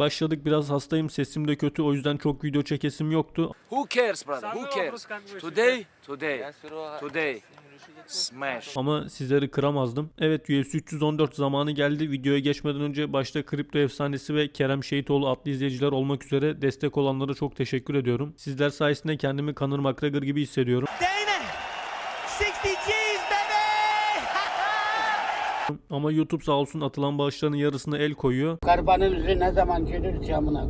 Başladık biraz hastayım sesim de kötü o yüzden çok video çekesim yoktu. Who cares, brother? Who cares? Today, today, today. Smash. Ama sizleri kıramazdım. Evet UFC 314 zamanı geldi. Videoya geçmeden önce başta Kripto Efsanesi ve Kerem Şehitoğlu adlı izleyiciler olmak üzere destek olanlara çok teşekkür ediyorum. Sizler sayesinde kendimi Conor McGregor gibi hissediyorum. Damon! 60 G's, baby! Ama YouTube sağ olsun atılan bağışların yarısına el koyuyor. Karbanın yüzü ne zaman gülür ki amına?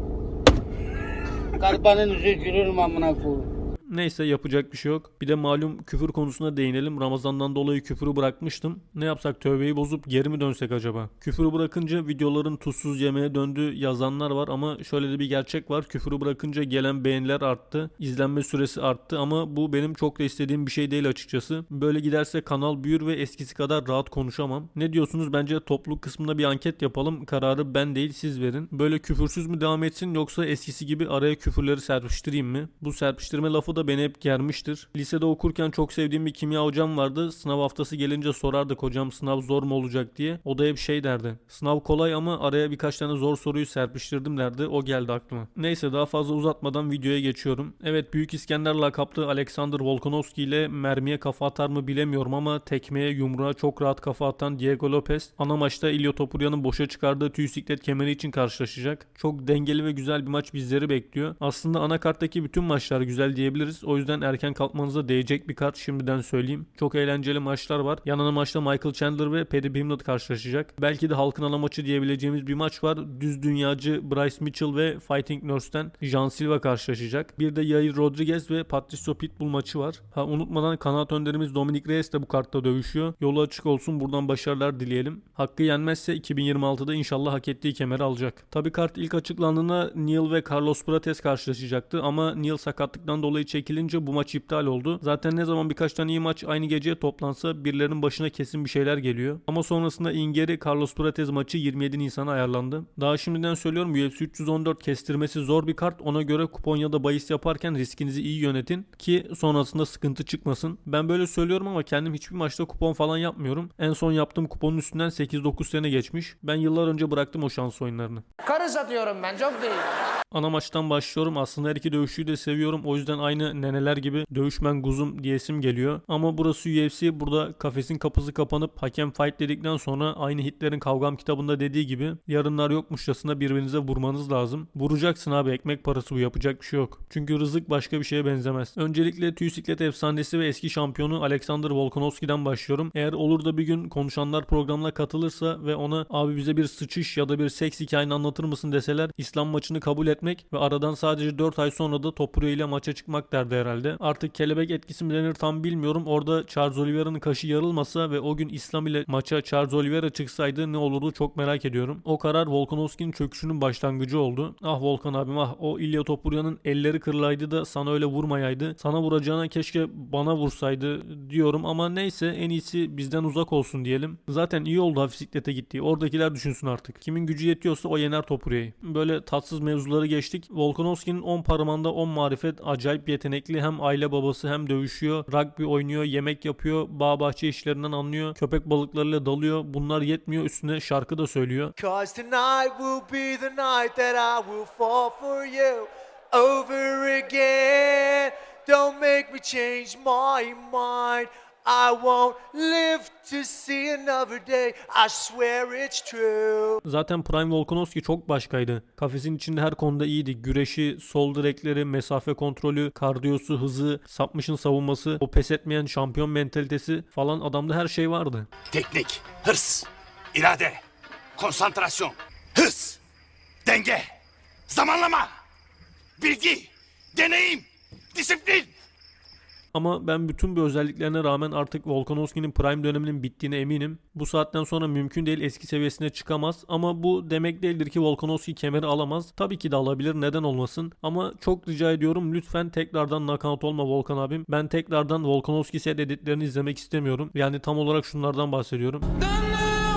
Karbanın yüzü gülür mü amına koyayım? Neyse yapacak bir şey yok. Bir de malum küfür konusuna değinelim. Ramazandan dolayı küfürü bırakmıştım. Ne yapsak tövbeyi bozup geri mi dönsek acaba? Küfürü bırakınca videoların tuzsuz yemeğe döndü yazanlar var ama şöyle de bir gerçek var. Küfürü bırakınca gelen beğeniler arttı. izlenme süresi arttı ama bu benim çok da istediğim bir şey değil açıkçası. Böyle giderse kanal büyür ve eskisi kadar rahat konuşamam. Ne diyorsunuz? Bence topluluk kısmında bir anket yapalım. Kararı ben değil siz verin. Böyle küfürsüz mü devam etsin yoksa eskisi gibi araya küfürleri serpiştireyim mi? Bu serpiştirme lafı da beni hep germiştir. Lisede okurken çok sevdiğim bir kimya hocam vardı. Sınav haftası gelince sorardık hocam sınav zor mu olacak diye. O da hep şey derdi. Sınav kolay ama araya birkaç tane zor soruyu serpiştirdim derdi. O geldi aklıma. Neyse daha fazla uzatmadan videoya geçiyorum. Evet Büyük İskender lakaplı Alexander Volkanovski ile mermiye kafa atar mı bilemiyorum ama tekmeye yumruğa çok rahat kafa atan Diego Lopez ana maçta İlya Topuryan'ın boşa çıkardığı tüy siklet kemeri için karşılaşacak. Çok dengeli ve güzel bir maç bizleri bekliyor. Aslında anakarttaki bütün maçlar güzel diyebiliriz. O yüzden erken kalkmanıza değecek bir kart şimdiden söyleyeyim. Çok eğlenceli maçlar var. Yan ana maçta Michael Chandler ve Paddy Pimblett karşılaşacak. Belki de halkın ana maçı diyebileceğimiz bir maç var. Düz dünyacı Bryce Mitchell ve Fighting Nurse'ten Jean Silva karşılaşacak. Bir de Yair Rodriguez ve Patricio Pitbull maçı var. Ha unutmadan kanat önderimiz Dominic Reyes de bu kartta dövüşüyor. Yolu açık olsun buradan başarılar dileyelim. Hakkı yenmezse 2026'da inşallah hak ettiği kemeri alacak. Tabi kart ilk açıklandığında Neil ve Carlos Prates karşılaşacaktı ama Neil sakatlıktan dolayı çekilince bu maç iptal oldu. Zaten ne zaman birkaç tane iyi maç aynı geceye toplansa birilerinin başına kesin bir şeyler geliyor. Ama sonrasında Ingeri Carlos Prates maçı 27 Nisan'a ayarlandı. Daha şimdiden söylüyorum UFC 314 kestirmesi zor bir kart. Ona göre kupon ya da bahis yaparken riskinizi iyi yönetin ki sonrasında sıkıntı çıkmasın. Ben böyle söylüyorum ama kendim hiçbir maçta kupon falan yapmıyorum. En son yaptığım kuponun üstünden 8-9 sene geçmiş. Ben yıllar önce bıraktım o şans oyunlarını. Karı satıyorum ben çok değil. Ana maçtan başlıyorum. Aslında her iki dövüşüyü de seviyorum. O yüzden aynı neneler gibi dövüşmen guzum diyesim geliyor. Ama burası UFC. Burada kafesin kapısı kapanıp hakem fight dedikten sonra aynı Hitler'in kavgam kitabında dediği gibi yarınlar yokmuşçasına birbirinize vurmanız lazım. Vuracaksın abi ekmek parası bu yapacak bir şey yok. Çünkü rızık başka bir şeye benzemez. Öncelikle tüy siklet efsanesi ve eski şampiyonu Alexander Volkanovski'den başlıyorum. Eğer olur da bir gün konuşanlar programına katılırsa ve ona abi bize bir sıçış ya da bir seks hikayeni anlatır mısın deseler İslam maçını kabul etmek ve aradan sadece 4 ay sonra da Topuria ile maça çıkmak derdi herhalde. Artık kelebek etkisi mi denir tam bilmiyorum. Orada Charles Oliveira'nın kaşı yarılmasa ve o gün İslam ile maça Charles Oliveira çıksaydı ne olurdu çok merak ediyorum. O karar Volkanovski'nin çöküşünün başlangıcı oldu. Ah Volkan abim ah o İlya Topuria'nın elleri kırılaydı da sana öyle vurmayaydı. Sana vuracağına keşke bana vursaydı diyorum ama neyse en iyisi bizden uzak olsun diyelim. Zaten iyi oldu hafif siklete gitti. Oradakiler düşünsün artık. Kimin gücü yetiyorsa o yener Topuria'yı. Böyle tatsız mevzuları geçtik. Volkanovski'nin 10 parmağında 10 marifet acayip yetenekli. Hem aile babası hem dövüşüyor. Rugby oynuyor, yemek yapıyor, bağ bahçe işlerinden anlıyor. Köpek balıklarıyla dalıyor. Bunlar yetmiyor üstüne şarkı da söylüyor. Cause tonight will be the night that I will fall for you over again. Don't make me change my mind. I won't live to see another day. I swear it's true. Zaten Prime Volkanovski çok başkaydı. Kafesin içinde her konuda iyiydi. Güreşi, sol direkleri, mesafe kontrolü, kardiyosu, hızı, sapmışın savunması, o pes etmeyen şampiyon mentalitesi falan adamda her şey vardı. Teknik, hırs, irade, konsantrasyon, hız, denge, zamanlama, bilgi, deneyim, disiplin. Ama ben bütün bu özelliklerine rağmen artık Volkanovski'nin prime döneminin bittiğine eminim. Bu saatten sonra mümkün değil eski seviyesine çıkamaz. Ama bu demek değildir ki Volkanovski kemeri alamaz. Tabii ki de alabilir neden olmasın. Ama çok rica ediyorum lütfen tekrardan knockout olma Volkan abim. Ben tekrardan Volkanovski set editlerini izlemek istemiyorum. Yani tam olarak şunlardan bahsediyorum. Dönüyorum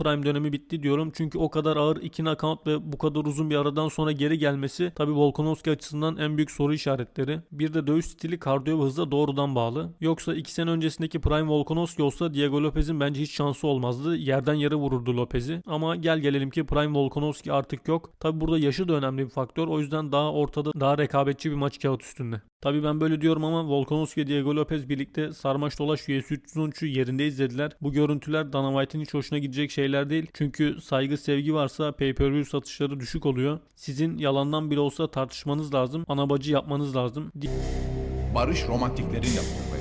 Prime dönemi bitti diyorum. Çünkü o kadar ağır iki knockout ve bu kadar uzun bir aradan sonra geri gelmesi tabi Volkanovski açısından en büyük soru işaretleri. Bir de dövüş stili kardiyo ve hıza doğrudan bağlı. Yoksa 2 sene öncesindeki Prime Volkanovski olsa Diego Lopez'in bence hiç şansı olmazdı. Yerden yere vururdu Lopez'i. Ama gel gelelim ki Prime Volkanovski artık yok. Tabi burada yaşı da önemli bir faktör. O yüzden daha ortada daha rekabetçi bir maç kağıt üstünde. Tabii ben böyle diyorum ama Volkanovski ve Diego Lopez birlikte sarmaş dolaş UFC 313'ü yerinde izlediler. Bu görüntüler Dana White'in hiç hoşuna gidecek şeyler değil. Çünkü saygı sevgi varsa pay-per-view satışları düşük oluyor. Sizin yalandan bile olsa tartışmanız lazım. Anabacı yapmanız lazım. Barış romantiklerin beyler.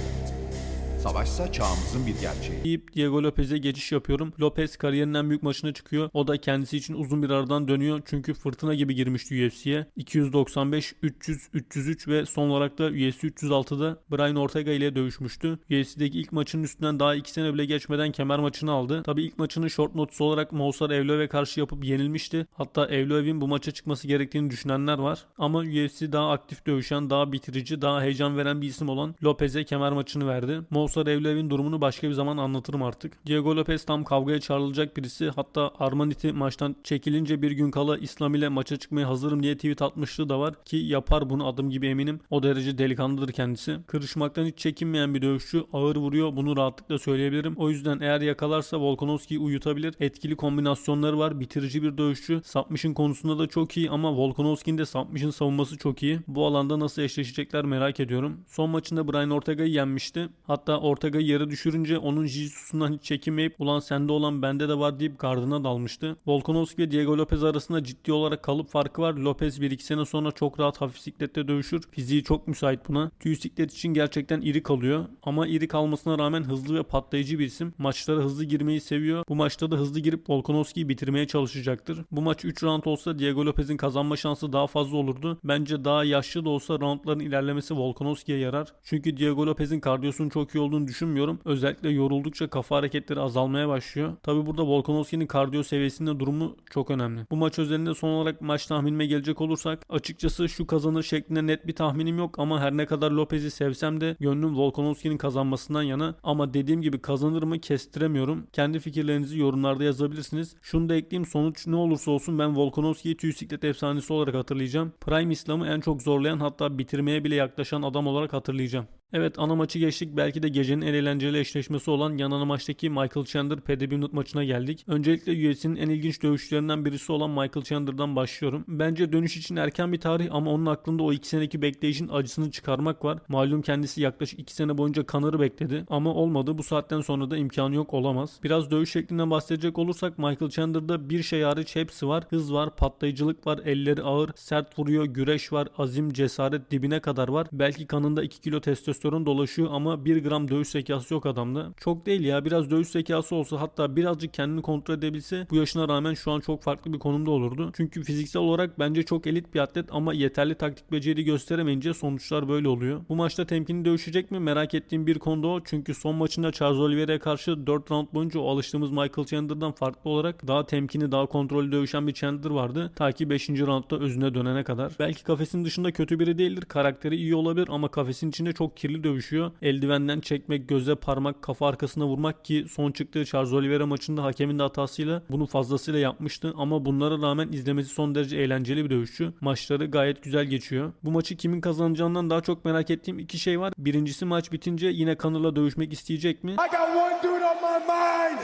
Savaşsa çağımızın bir gerçeği. deyip Diego Lopez'e geçiş yapıyorum. Lopez kariyerinin en büyük maçına çıkıyor. O da kendisi için uzun bir aradan dönüyor. Çünkü fırtına gibi girmişti UFC'ye. 295, 300, 303 ve son olarak da UFC 306'da Brian Ortega ile dövüşmüştü. UFC'deki ilk maçının üstünden daha 2 sene bile geçmeden kemer maçını aldı. Tabi ilk maçını short notice olarak Moussar Evloev'e karşı yapıp yenilmişti. Hatta Evloev'in bu maça çıkması gerektiğini düşünenler var. Ama UFC daha aktif dövüşen, daha bitirici, daha heyecan veren bir isim olan Lopez'e kemer maçını verdi. Moussar Evloev'in durumunu başka bir zaman anlatırım artık. Diego Lopez tam kavgaya çağrılacak birisi. Hatta Armaniti maçtan çekilince bir gün kala İslam ile maça çıkmaya hazırım diye tweet atmışlığı da var ki yapar bunu adım gibi eminim. O derece delikanlıdır kendisi. Kırışmaktan hiç çekinmeyen bir dövüşçü. Ağır vuruyor. Bunu rahatlıkla söyleyebilirim. O yüzden eğer yakalarsa Volkanovski'yi uyutabilir. Etkili kombinasyonları var. Bitirici bir dövüşçü. Submission konusunda da çok iyi ama Volkanovski'nin de submission savunması çok iyi. Bu alanda nasıl eşleşecekler merak ediyorum. Son maçında Brian Ortega'yı yenmişti. Hatta Ortega'yı yere düşürünce onun jiu-jitsu'sundan hiç çekinmeyip ulan sende olan bende de var deyip gardına dalmıştı. Volkanovski ve Diego Lopez arasında ciddi olarak kalıp farkı var. Lopez 1-2 sene sonra çok rahat hafif siklette dövüşür. Fiziği çok müsait buna. Tüy siklet için gerçekten iri kalıyor. Ama iri kalmasına rağmen hızlı ve patlayıcı bir isim. Maçlara hızlı girmeyi seviyor. Bu maçta da hızlı girip Volkanovski'yi bitirmeye çalışacaktır. Bu maç 3 round olsa Diego Lopez'in kazanma şansı daha fazla olurdu. Bence daha yaşlı da olsa roundların ilerlemesi Volkanovski'ye yarar. Çünkü Diego Lopez'in kardiyosunun çok iyi olduğunu düşünmüyorum. Özellikle yoruldukça kafa hareketleri azalmaya başlıyor. Tabi burada Volkanovski'nin kardiyo seviyesinde durumu çok önemli. Bu maç özelinde son olarak maç tahminime gelecek olursak açıkçası şu kazanır şeklinde net bir tahminim yok ama her ne kadar Lopez'i sevsem de gönlüm Volkanovski'nin kazanmasından yana ama dediğim gibi kazanır mı kestiremiyorum. Kendi fikirlerinizi yorumlarda yazabilirsiniz. Şunu da ekleyeyim sonuç ne olursa olsun ben Volkanovski'yi tüy siklet efsanesi olarak hatırlayacağım. Prime İslam'ı en çok zorlayan hatta bitirmeye bile yaklaşan adam olarak hatırlayacağım. Evet ana maçı geçtik. Belki de gecenin en eğlenceli eşleşmesi olan yan ana maçtaki Michael Chandler Paddy Bennett maçına geldik. Öncelikle UFC'nin en ilginç dövüşçülerinden birisi olan Michael Chandler'dan başlıyorum. Bence dönüş için erken bir tarih ama onun aklında o 2 seneki bekleyişin acısını çıkarmak var. Malum kendisi yaklaşık 2 sene boyunca Connor'ı bekledi ama olmadı. Bu saatten sonra da imkanı yok olamaz. Biraz dövüş şeklinden bahsedecek olursak Michael Chandler'da bir şey hariç hepsi var. Hız var, patlayıcılık var, elleri ağır, sert vuruyor, güreş var, azim, cesaret dibine kadar var. Belki kanında 2 kilo testosteron dolaşıyor ama 1 gram dövüş zekası yok adamda. Çok değil ya biraz dövüş zekası olsa hatta birazcık kendini kontrol edebilse bu yaşına rağmen şu an çok farklı bir konumda olurdu. Çünkü fiziksel olarak bence çok elit bir atlet ama yeterli taktik beceri gösteremeyince sonuçlar böyle oluyor. Bu maçta temkinli dövüşecek mi merak ettiğim bir konu da o. Çünkü son maçında Charles Oliveira'ya karşı 4 round boyunca o alıştığımız Michael Chandler'dan farklı olarak daha temkinli daha kontrollü dövüşen bir Chandler vardı. Ta ki 5. roundda özüne dönene kadar. Belki kafesin dışında kötü biri değildir. Karakteri iyi olabilir ama kafesin içinde çok kirli dövüşüyor. Eldivenden çekmek, göze parmak, kafa arkasına vurmak ki son çıktığı Charles Oliveira maçında hakemin de hatasıyla bunu fazlasıyla yapmıştı. Ama bunlara rağmen izlemesi son derece eğlenceli bir dövüşçü. Maçları gayet güzel geçiyor. Bu maçı kimin kazanacağından daha çok merak ettiğim iki şey var. Birincisi maç bitince yine Connor'la dövüşmek isteyecek mi? I got one dude on my mind.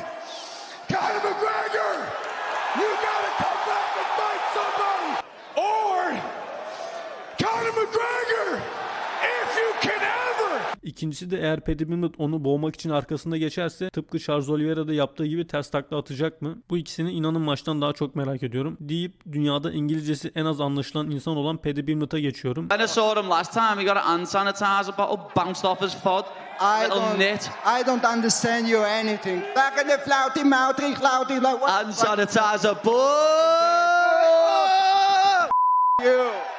Conor McGregor, you gotta come back and fight somebody. Or Conor McGregor, if you can ever. İkincisi de eğer Paddy Bennett onu boğmak için arkasında geçerse tıpkı Charles Oliveira'da yaptığı gibi ters takla atacak mı? Bu ikisini inanın maçtan daha çok merak ediyorum. Deyip dünyada İngilizcesi en az anlaşılan insan olan Paddy Bennett'a geçiyorum. I saw him last time, he got a hand sanitizer bottle bounced off his foot. I don't, nit. I don't understand you anything. Back in the flouty mouthy clouty like what Hand sanitizer, boy! you?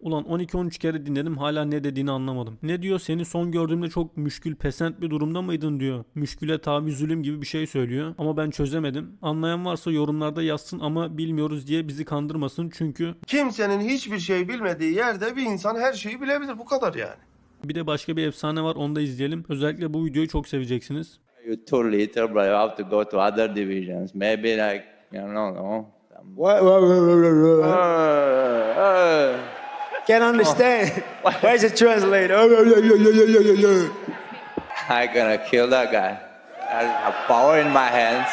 Ulan 12-13 kere dinledim hala ne dediğini anlamadım. Ne diyor seni son gördüğümde çok müşkül pesent bir durumda mıydın diyor. Müşküle tabi zulüm gibi bir şey söylüyor. Ama ben çözemedim. Anlayan varsa yorumlarda yazsın ama bilmiyoruz diye bizi kandırmasın. Çünkü Kimsenin hiçbir şey bilmediği yerde bir insan her şeyi bilebilir. Bu kadar yani. bir de başka bir efsane var onu da izleyelim. Özellikle bu videoyu çok seveceksiniz. You're too little, bro. You have to go to other divisions. Maybe like, you know, What? what, what, what, what, what? Uh, uh, Can't understand. Where's the translator? Oh, yeah, yeah, yeah, yeah, yeah, yeah, yeah. I'm gonna kill that guy. I have power in my hands.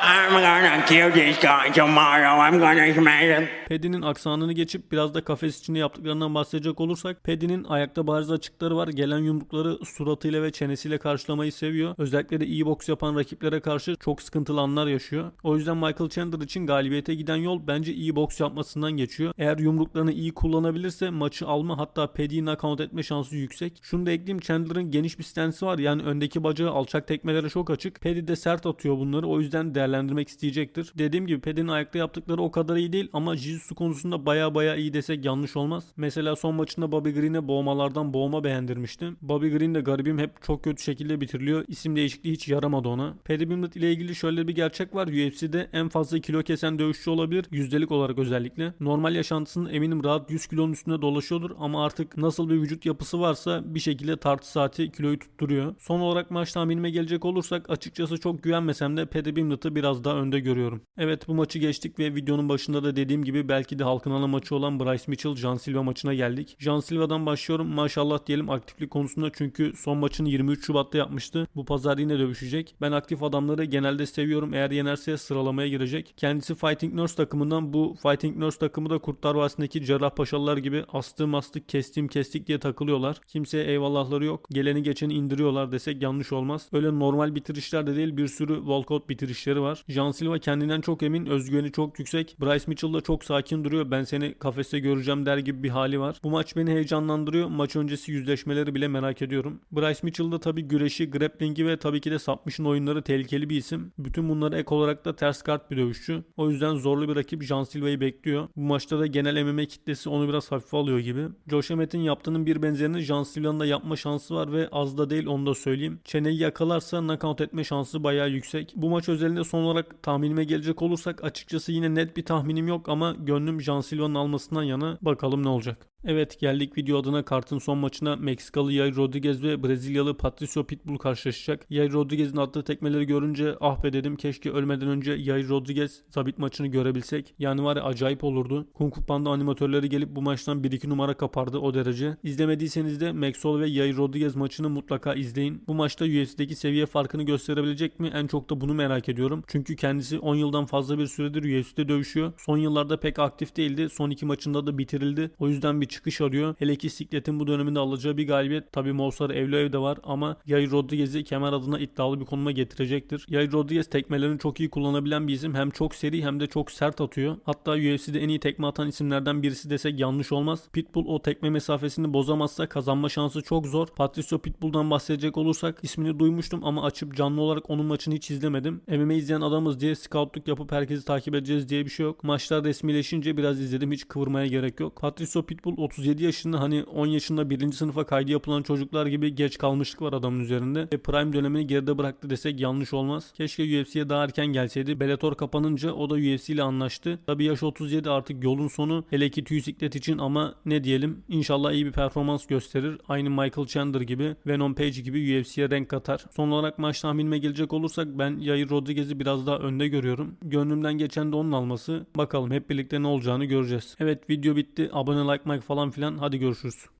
I'm gonna kill this guy tomorrow. I'm gonna smash him. Paddy'nin aksanını geçip biraz da kafes içinde yaptıklarından bahsedecek olursak Paddy'nin ayakta bariz açıkları var. Gelen yumrukları suratıyla ve çenesiyle karşılamayı seviyor. Özellikle de iyi boks yapan rakiplere karşı çok sıkıntılı anlar yaşıyor. O yüzden Michael Chandler için galibiyete giden yol bence iyi boks yapmasından geçiyor. Eğer yumruklarını iyi kullanabilirse maçı alma hatta Paddy'yi knockout etme şansı yüksek. Şunu da ekleyeyim Chandler'ın geniş bir stansı var. Yani öndeki bacağı alçak tekmelere çok açık. Paddy de sert atıyor bunları. O yüzden değerlendirmek isteyecektir. Dediğim gibi Paddy'nin ayakta yaptıkları o kadar iyi değil ama Jiu-Jitsu konusunda baya baya iyi desek yanlış olmaz. Mesela son maçında Bobby Green'e boğmalardan boğma beğendirmiştim. Bobby Green de garibim hep çok kötü şekilde bitiriliyor. İsim değişikliği hiç yaramadı ona. Paddy Pimblett ile ilgili şöyle bir gerçek var. UFC'de en fazla kilo kesen dövüşçü olabilir. Yüzdelik olarak özellikle. Normal yaşantısında eminim rahat 100 kilonun üstünde dolaşıyordur ama artık nasıl bir vücut yapısı varsa bir şekilde tartı saati kiloyu tutturuyor. Son olarak maç tahminime gelecek olursak açıkçası çok güvenmesem de Paddy Pimblett'ı biraz daha önde görüyorum. Evet bu maçı geçtik ve videonun başında da dediğim gibi belki de halkın ana maçı olan Bryce Mitchell John Silva maçına geldik. John Silva'dan başlıyorum. Maşallah diyelim aktiflik konusunda çünkü son maçını 23 Şubat'ta yapmıştı. Bu pazar yine dövüşecek. Ben aktif adamları genelde seviyorum. Eğer yenerse sıralamaya girecek. Kendisi Fighting Nurse takımından bu Fighting Nurse takımı da Kurtlar Vadisi'ndeki Cerrahpaşalılar gibi astığım astık kestim kestik diye takılıyorlar. Kimseye eyvallahları yok. Geleni geçeni indiriyorlar desek yanlış olmaz. Öyle normal bitirişler de değil bir sürü walkout bitirişleri var. John Silva kendinden çok emin. Özgüveni çok yüksek. Bryce Mitchell da çok sakin duruyor. Ben seni kafeste göreceğim der gibi bir hali var. Bu maç beni heyecanlandırıyor. Maç öncesi yüzleşmeleri bile merak ediyorum. Bryce Mitchell da tabi güreşi, grappling'i ve tabii ki de submission oyunları tehlikeli bir isim. Bütün bunları ek olarak da ters kart bir dövüşçü. O yüzden zorlu bir rakip John Silva'yı bekliyor. Bu maçta da genel MMA kitlesi onu biraz hafife alıyor gibi. Josh Emmett'in yaptığının bir benzerini John Silva'nın da yapma şansı var ve az da değil onu da söyleyeyim. Çeneyi yakalarsa knockout etme şansı bayağı yüksek. Bu maç özelinde son olarak tahminime gelecek olursak açıkçası yine net bir tahminim yok ama gönlüm John Silva'nın almasından yana bakalım ne olacak. Evet geldik video adına kartın son maçına Meksikalı Yair Rodriguez ve Brezilyalı Patricio Pitbull karşılaşacak. Yair Rodriguez'in attığı tekmeleri görünce ah be dedim keşke ölmeden önce Yair Rodriguez zabit maçını görebilsek. Yani var ya acayip olurdu. Kung Fu Panda animatörleri gelip bu maçtan 1-2 numara kapardı o derece. İzlemediyseniz de Maxwell ve Yair Rodriguez maçını mutlaka izleyin. Bu maçta UFC'deki seviye farkını gösterebilecek mi? En çok da bunu merak ediyorum. Çünkü kendisi 10 yıldan fazla bir süredir UFC'de dövüşüyor. Son yıllarda pek aktif değildi. Son iki maçında da bitirildi. O yüzden bir çıkış arıyor. Hele ki Siklet'in bu döneminde alacağı bir galibiyet. Tabi Mosar Evloev de var ama Yair Rodriguez'i kemer adına iddialı bir konuma getirecektir. Yair Rodriguez tekmelerini çok iyi kullanabilen bir isim. Hem çok seri hem de çok sert atıyor. Hatta UFC'de en iyi tekme atan isimlerden birisi desek yanlış olmaz. Pitbull o tekme mesafesini bozamazsa kazanma şansı çok zor. Patricio Pitbull'dan bahsedecek olursak ismini duymuştum ama açıp canlı olarak onun maçını hiç izlemedim. MMA izleyen adamız diye scoutluk yapıp herkesi takip edeceğiz diye bir şey yok. Maçlar resmileşince biraz izledim hiç kıvırmaya gerek yok. Patricio Pitbull 37 yaşında hani 10 yaşında 1. sınıfa kaydı yapılan çocuklar gibi geç kalmışlık var adamın üzerinde. Ve prime dönemini geride bıraktı desek yanlış olmaz. Keşke UFC'ye daha erken gelseydi. Bellator kapanınca o da UFC ile anlaştı. Tabi yaş 37 artık yolun sonu. Hele ki tüy için ama ne diyelim İnşallah iyi bir performans gösterir. Aynı Michael Chandler gibi, Venom Page gibi UFC'ye renk katar. Son olarak maç tahminime gelecek olursak ben Yair Rodriguez'i biraz daha önde görüyorum. Gönlümden geçen de onun alması. Bakalım hep birlikte ne olacağını göreceğiz. Evet video bitti. Abone like like falan filan. Hadi görüşürüz.